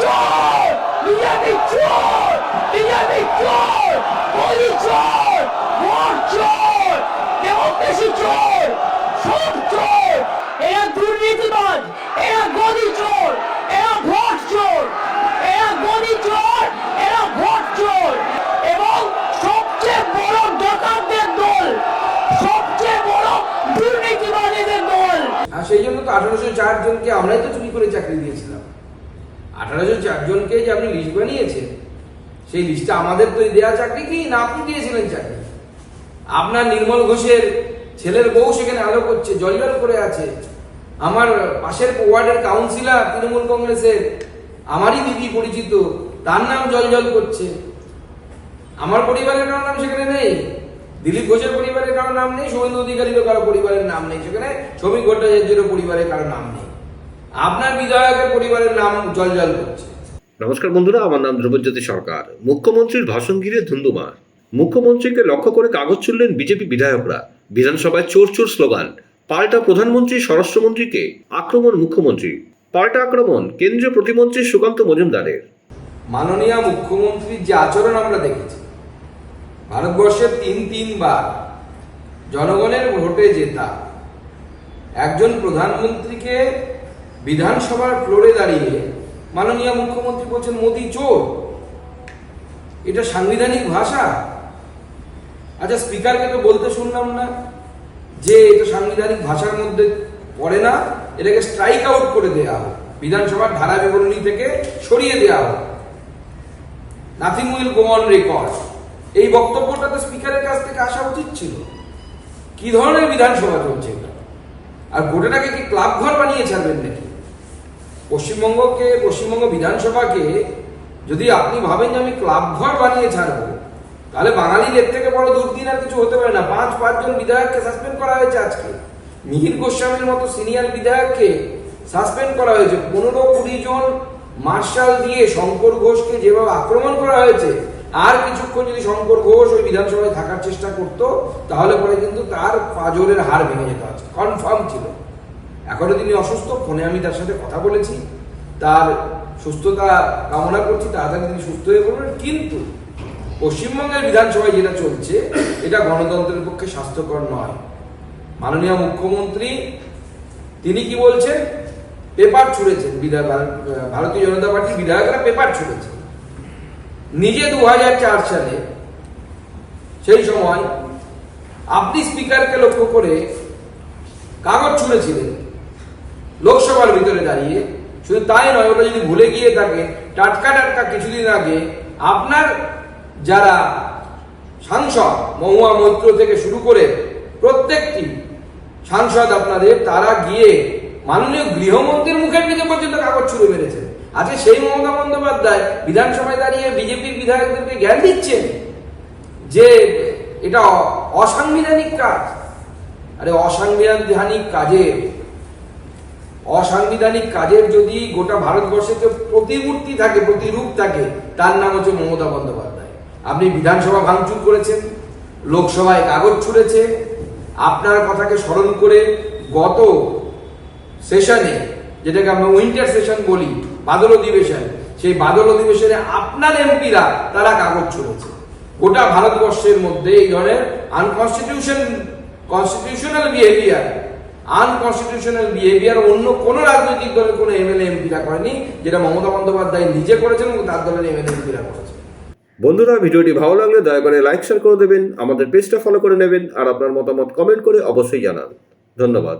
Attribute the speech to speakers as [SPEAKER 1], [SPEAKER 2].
[SPEAKER 1] চোর বিজেপি চোর বিজেপি চোর মোদি চোর ভোট চোর ডেমোক্রেসি চোর সব চোর এরা দুর্নীতিবাজ এরা গদি চোর এরা ভোট চোর এরা গদি চোর এরা ভোট চোর এবং সবচেয়ে বড় ডাকাতদের দল! সবচেয়ে বড় দুর্নীতিবাজীদের দল!
[SPEAKER 2] সেই জন্য তো আঠারোশো চার জনকে আমরাই তো চুরি করে চাকরি দিয়েছিলাম। আঠারোশো চারজনকে যে আপনি লিস্ট বানিয়েছেন, সেই লিস্টটা আমাদের তো দেওয়া চাকরি কি না আপনি দিয়েছিলেন চাকরি? আপনার নির্মল ঘোষের ছেলের বউ সেখানে আলো করছে জলজল করে আছে। আমার পাশের ওয়ার্ডের কাউন্সিলর তৃণমূল কংগ্রেসের, আমারই দিদি পরিচিত, তার নাম জলজল করছে। আমার পরিবারের কারও নাম সেখানে নেই। দিলীপ ঘোষের পরিবারের কারও নাম নেই শুভেন্দু অধিকারীরও কারও পরিবারের নাম নেই। সেখানে শ্রমিক ভট্টাচার্যেরও পরিবারের কারও নাম নেই। আপনার বিধায়কের পরিবারের নাম জলজল করছে।
[SPEAKER 3] নমস্কার বন্ধুরা আমার নাম ধ্রুবজ্যোতি সরকার। মুখ্যমন্ত্রীর ভাষণ ঘিরে ধুন্ধুমার মুখ্যমন্ত্রীকে লক্ষ্য করে কাগজ ছুড়লেন বিজেপি বিধায়করা। বিধানসভায় চোর চোর স্লোগান পাল্টা প্রধানমন্ত্রী স্বরাষ্ট্রমন্ত্রীকে আক্রমণ মুখ্যমন্ত্রী। পাল্টা আক্রমণ কেন্দ্রীয় প্রতিমন্ত্রী সুকান্ত মজুমদারের।
[SPEAKER 2] মাননীয় মুখ্যমন্ত্রীর যে আচরণ আমরা দেখেছি ভারতবর্ষের তিন তিনবার জনগণের ভোটে জেতা একজন প্রধানমন্ত্রীকে বিধানসভার ফ্লোরে দাঁড়িয়ে মাননীয় মুখ্যমন্ত্রী বলছেন, মোদি, চোর। এটা সাংবিধানিক ভাষা? আচ্ছা স্পিকারকে তো বলতে শুনলাম না যে এটা সাংবিধানিক ভাষার মধ্যে পড়ে না, এটাকে স্ট্রাইক আউট করে দেওয়া হোক। বিধানসভার ধারা বিবরণী থেকে সরিয়ে দেওয়া হোক। Nothing will go on record. এই বক্তব্যটা তো স্পিকারের কাছ থেকে আসা উচিত ছিল। কি ধরনের বিধানসভা চলছে? আর গোটাটাকে কি ক্লাব ঘর বানিয়ে ছাড়বেন নাকি? পশ্চিমবঙ্গকে, পশ্চিমবঙ্গ বিধানসভাকে যদি আপনি ভাবেন যে আমি ক্লাব ঘর বানিয়ে ছাড়বো, তাহলে বাঙালির এর থেকে বড় দুর্দিন আর কিছু হতে পারে না। পাঁচ, পাঁচজন বিধায়ককে সাসপেন্ড করা হয়েছে আজকে। মিহির গোস্বামীর মতো সিনিয়র বিধায়ককে সাসপেন্ড করা হয়েছে। পনেরো কুড়ি জন মার্শাল দিয়ে শঙ্কর ঘোষকে যেভাবে আক্রমণ করা হয়েছে আর কিছুক্ষণ যদি শঙ্কর ঘোষ ওই বিধানসভায় থাকার চেষ্টা করতো, তাহলে পরে কিন্তু তার পাজরের হার ভেঙে যেত আছে কনফার্ম ছিল। এখনও তিনি অসুস্থ, ফোনে আমি তার সাথে কথা বলেছি। তার সুস্থতা কামনা করছি, তাড়াতাড়ি তিনি সুস্থ হয়ে পড়বেন। কিন্তু পশ্চিমবঙ্গের বিধানসভায় যেটা চলছে, এটা গণতন্ত্রের পক্ষে স্বাস্থ্যকর নয়। মাননীয় মুখ্যমন্ত্রী, তিনি কি বলছেন? পেপার ছুঁড়েছেন, বিধায়ক, ভারতীয় জনতা পার্টির বিধায়করা পেপার ছুঁড়েছে নিজে দু হাজার চার সালে, সেই সময় আপনি স্পিকারকে লক্ষ্য করে কাগজ ছুঁড়েছিলেন, লোকসভার ভিতরে দাঁড়িয়ে। শুধু তাই নয়, ওটা যদি ভুলে গিয়ে থাকে, টাটকা টাটকা কিছুদিন আগে আপনার যারা সাংসদ মহুয়া মৈত্র থেকে শুরু করে প্রত্যেকটি সাংসদ আপনাদের, তারা গিয়ে মাননীয় গৃহমন্ত্রীর মুখের দিকে পর্যন্ত কাগজ ছুঁড়ে মেরেছেন। আজকে সেই মমতা বন্দ্যোপাধ্যায় বিধানসভায় দাঁড়িয়ে বিজেপির বিধায়কদেরকে জ্ঞান দিচ্ছেন যে এটা অসাংবিধানিক কাজ। আরে, অসাংবিধানিক কাজের অসাংবিধানিক কাজের যদি গোটা ভারতবর্ষে যে প্রতিমূর্তি থাকে, প্রতিরূপ থাকে, তার নাম হচ্ছে মমতা বন্দ্যোপাধ্যায়। আপনি বিধানসভা ভাঙচুর করেছেন, লোকসভায় কাগজ ছুঁড়েছে, আপনার কথাকে স্মরণ করে গত সেশনে, যেটাকে আমরা উইন্টার সেশন বলি বাদল অধিবেশন, সেই বাদল অধিবেশনে আপনার এমপিরা, তারা কাগজ ছুঁড়েছে। গোটা ভারতবর্ষের মধ্যে এই ধরনের unconstitution constitutional behaviour unconstitutional behaviour অন্য কোনো রাজনৈতিক দলের কোনো এমএলএ এমপিরা করেনি, যেটা মমতা বন্দ্যোপাধ্যায় নিজে করেছেন এবং তার দলের এমএলএ এমপিরা করেছেন।
[SPEAKER 3] বন্ধুরা, ভিডিওটি ভালো লাগলে দয়া করে লাইক শেয়ার করে দেবেন, আমাদের পেজটা ফলো করে নেবেন, আর আপনার মতামত কমেন্ট করে অবশ্যই জানান। ধন্যবাদ।